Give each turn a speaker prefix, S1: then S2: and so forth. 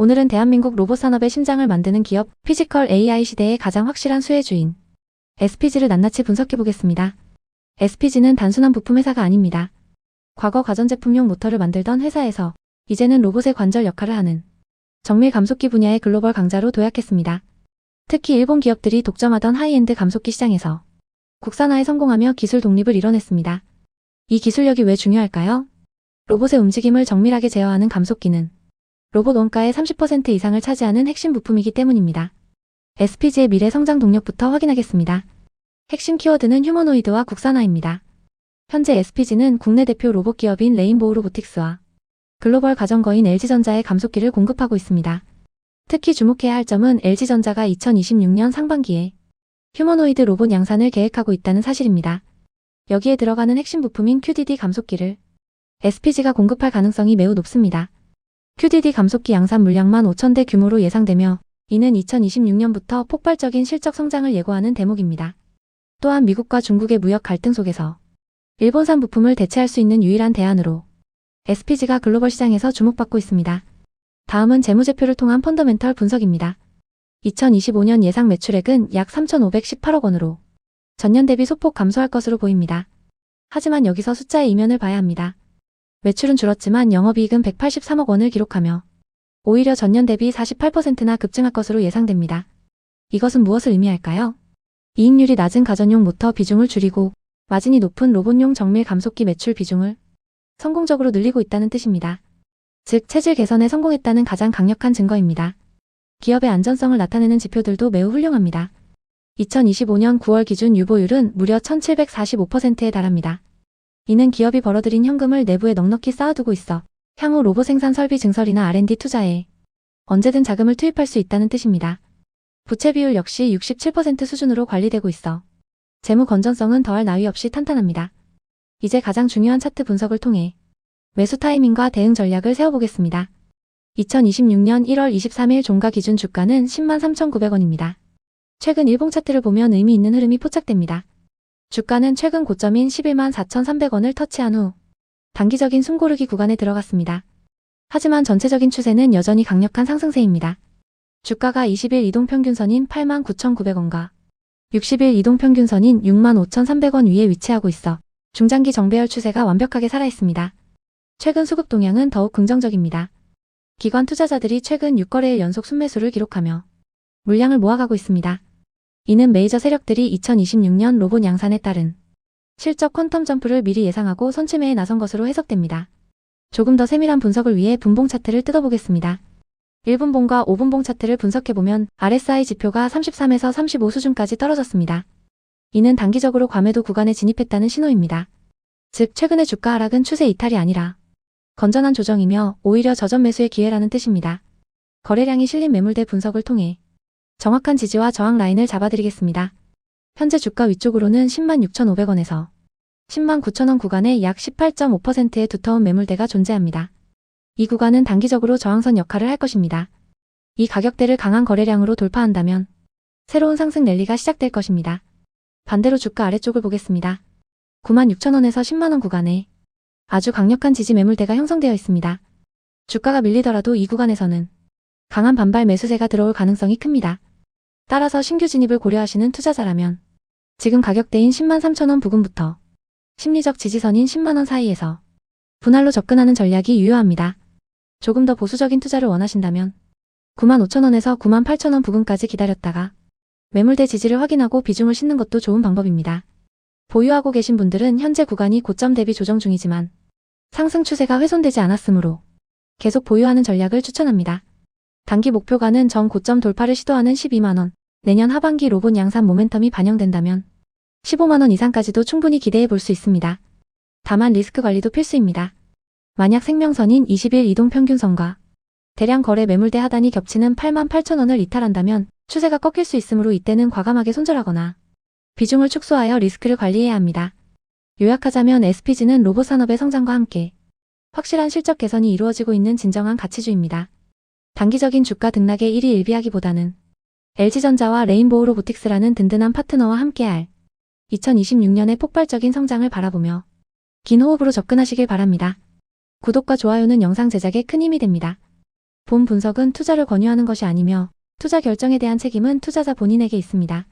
S1: 오늘은 대한민국 로봇 산업의 심장을 만드는 기업 피지컬 AI 시대의 가장 확실한 수혜 주인 SPG를 낱낱이 분석해 보겠습니다. SPG는 단순한 부품 회사가 아닙니다. 과거 가전제품용 모터를 만들던 회사에서 이제는 로봇의 관절 역할을 하는 정밀 감속기 분야의 글로벌 강자로 도약했습니다. 특히 일본 기업들이 독점하던 하이엔드 감속기 시장에서 국산화에 성공하며 기술 독립을 이뤄냈습니다. 이 기술력이 왜 중요할까요? 로봇의 움직임을 정밀하게 제어하는 감속기는 로봇 원가의 30% 이상을 차지하는 핵심 부품이기 때문입니다. SPG의 미래 성장 동력부터 확인하겠습니다. 핵심 키워드는 휴머노이드와 국산화입니다. 현재 SPG는 국내 대표 로봇 기업인 레인보우 로보틱스와 글로벌 가전거인 LG전자의 감속기를 공급하고 있습니다. 특히 주목해야 할 점은 LG전자가 2026년 상반기에 휴머노이드 로봇 양산을 계획하고 있다는 사실입니다. 여기에 들어가는 핵심 부품인 QDD 감속기를 SPG가 공급할 가능성이 매우 높습니다. QDD 감속기 양산 물량만 5,000대 규모로 예상되며 이는 2026년부터 폭발적인 실적 성장을 예고하는 대목입니다. 또한 미국과 중국의 무역 갈등 속에서 일본산 부품을 대체할 수 있는 유일한 대안으로 SPG가 글로벌 시장에서 주목받고 있습니다. 다음은 재무제표를 통한 펀더멘털 분석입니다. 2025년 예상 매출액은 약 3,518억 원으로 전년 대비 소폭 감소할 것으로 보입니다. 하지만 여기서 숫자의 이면을 봐야 합니다. 매출은 줄었지만 영업이익은 183억 원을 기록하며 오히려 전년 대비 48%나 급증할 것으로 예상됩니다. 이것은 무엇을 의미할까요? 이익률이 낮은 가전용 모터 비중을 줄이고 마진이 높은 로봇용 정밀 감속기 매출 비중을 성공적으로 늘리고 있다는 뜻입니다. 즉, 체질 개선에 성공했다는 가장 강력한 증거입니다. 기업의 안전성을 나타내는 지표들도 매우 훌륭합니다. 2025년 9월 기준 유보율은 무려 1745%에 달합니다. 이는 기업이 벌어들인 현금을 내부에 넉넉히 쌓아두고 있어 향후 로봇 생산 설비 증설이나 R&D 투자에 언제든 자금을 투입할 수 있다는 뜻입니다. 부채 비율 역시 67% 수준으로 관리되고 있어 재무 건전성은 더할 나위 없이 탄탄합니다. 이제 가장 중요한 차트 분석을 통해 매수 타이밍과 대응 전략을 세워보겠습니다. 2026년 1월 23일 종가 기준 주가는 103,900원입니다. 최근 일봉 차트를 보면 의미 있는 흐름이 포착됩니다. 주가는 최근 고점인 11만 4,300원을 터치한 후 단기적인 숨고르기 구간에 들어갔습니다. 하지만 전체적인 추세는 여전히 강력한 상승세입니다. 주가가 20일 이동평균선인 8만 9,900원과 60일 이동평균선인 6만 5,300원 위에 위치하고 있어 중장기 정배열 추세가 완벽하게 살아있습니다. 최근 수급 동향은 더욱 긍정적입니다. 기관 투자자들이 최근 6거래일 연속 순매수를 기록하며 물량을 모아가고 있습니다. 이는 메이저 세력들이 2026년 로봇 양산에 따른 실적 퀀텀 점프를 미리 예상하고 선취매에 나선 것으로 해석됩니다. 조금 더 세밀한 분석을 위해 분봉 차트를 뜯어보겠습니다. 1분봉과 5분봉 차트를 분석해보면 RSI 지표가 33에서 35 수준까지 떨어졌습니다. 이는 단기적으로 과매도 구간에 진입했다는 신호입니다. 즉 최근의 주가 하락은 추세 이탈이 아니라 건전한 조정이며 오히려 저점 매수의 기회라는 뜻입니다. 거래량이 실린 매물대 분석을 통해 정확한 지지와 저항 라인을 잡아드리겠습니다. 현재 주가 위쪽으로는 10만 6,500원에서 10만 9천원 구간에 약 18.5%의 두터운 매물대가 존재합니다. 이 구간은 단기적으로 저항선 역할을 할 것입니다. 이 가격대를 강한 거래량으로 돌파한다면 새로운 상승 랠리가 시작될 것입니다. 반대로 주가 아래쪽을 보겠습니다. 9만 6천원에서 10만원 구간에 아주 강력한 지지 매물대가 형성되어 있습니다. 주가가 밀리더라도 이 구간에서는 강한 반발 매수세가 들어올 가능성이 큽니다. 따라서 신규 진입을 고려하시는 투자자라면 지금 가격대인 10만 3천원 부근부터 심리적 지지선인 10만원 사이에서 분할로 접근하는 전략이 유효합니다. 조금 더 보수적인 투자를 원하신다면 9만 5천원에서 9만 8천원 부근까지 기다렸다가 매물대 지지를 확인하고 비중을 싣는 것도 좋은 방법입니다. 보유하고 계신 분들은 현재 구간이 고점 대비 조정 중이지만 상승 추세가 훼손되지 않았으므로 계속 보유하는 전략을 추천합니다. 단기 목표가는 전 고점 돌파를 시도하는 12만원, 내년 하반기 로봇 양산 모멘텀이 반영된다면 15만원 이상까지도 충분히 기대해 볼 수 있습니다. 다만 리스크 관리도 필수입니다. 만약 생명선인 20일 이동 평균선과 대량 거래 매물대 하단이 겹치는 8만 8천원을 이탈한다면 추세가 꺾일 수 있으므로 이때는 과감하게 손절하거나 비중을 축소하여 리스크를 관리해야 합니다. 요약하자면 SPG는 로봇 산업의 성장과 함께 확실한 실적 개선이 이루어지고 있는 진정한 가치주입니다. 단기적인 주가 등락에 일희일비하기보다는 LG전자와 레인보우 로보틱스라는 든든한 파트너와 함께할 2026년의 폭발적인 성장을 바라보며 긴 호흡으로 접근하시길 바랍니다. 구독과 좋아요는 영상 제작에 큰 힘이 됩니다. 본 분석은 투자를 권유하는 것이 아니며 투자 결정에 대한 책임은 투자자 본인에게 있습니다.